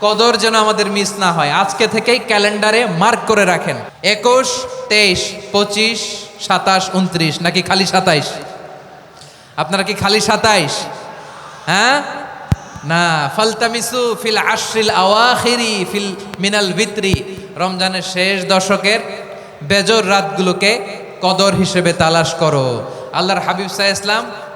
কদর যেন আমাদের মিস না হয়। আজকে থেকেই ক্যালেন্ডারে মার্ক করে রাখেন। একুশ, তেইশ, পঁচিশ, সাতাশ, উনত্রিশ, নাকি খালি সাতাইশ? আপনারা কি খালি সাতাইশ? হ্যাঁ? না, ফালতামিসু ফিল আশ্রিল আওয়াখিরি ফিল মিনাল ভিত্রি। রমজানের শেষ দশকের বেজর রাতগুলোকে কদর হিসেবে তালাশ করো। আল্লাহর হাবিব সাহা ইসলাম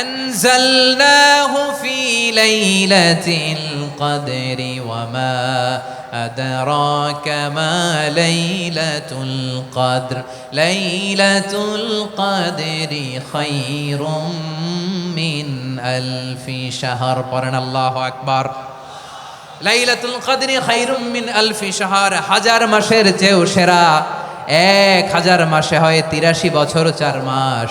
أنزلناه في ليلة القدر وما أدراك ما ليلة القدر ليلة القدر خير من ألف شهر قرن الله أكبر লাইলাতুল কদরি খাইরুম মিন আলফি শাহর হাজার মাসের চেয়েও সেরা এক হাজার মাসে হয় তিরাশি বছর চার মাস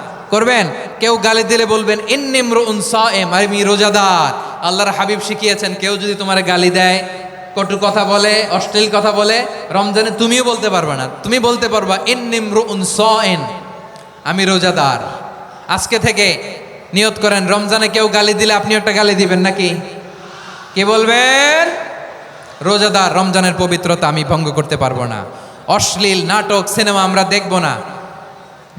করবেন? কেউ গালি দিলে বলবেন ইন্নিমরু উনসাএম আমি রোজাদার। আল্লাহর হাবিব শিখিয়েছেন, কেউ যদি তোমার গালি দেয়, কটু কথা বলে, অশ্লীল কথা বলে, রমজানে তুমিও বলতে পারবে না। তুমি বলতে পারবা ইন্নিমরু উনসাএন আমি রোজাদার। আজকে থেকে নিয়ত করেন, রমজানে কেউ গালি দিলে আপনি একটা গালি দিবেন নাকি? কে বলবেন? রোজাদার, রমজানের পবিত্রতা আমি ভঙ্গ করতে পারব না। অশ্লীল নাটক, সিনেমা আমরা দেখব না।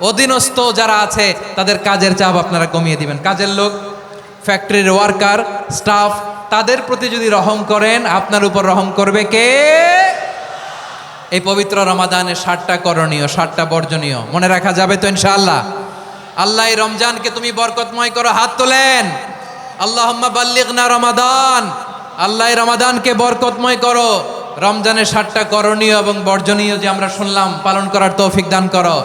অধীনস্থ যারা আছে, তাদের কাজের চাপ আপনারা কমিয়ে দিবেন। কাজের লোক, ফ্যাক্টরির ওয়ার্কার, স্টাফ, তাদের প্রতি যদি রহম করেন, আপনার উপর রহম করবে কে? এই পবিত্র রমাদানে ষাটটা করণীয়, ষাটটা বর্জনীয়। মনে রাখা যাবে তো ইনশাআল্লাহ? আল্লাহ রমজানকে তুমি বরকতময় করো হাত তোলেন। আল্লাহ বাল্লিগনা রমাদান। আল্লাহ রমাদানকে বরকতময় করো। রমজানের ষাটটা করণীয় এবং বর্জনীয় যে আমরা শুনলাম, পালন করার তৌফিক দান করো।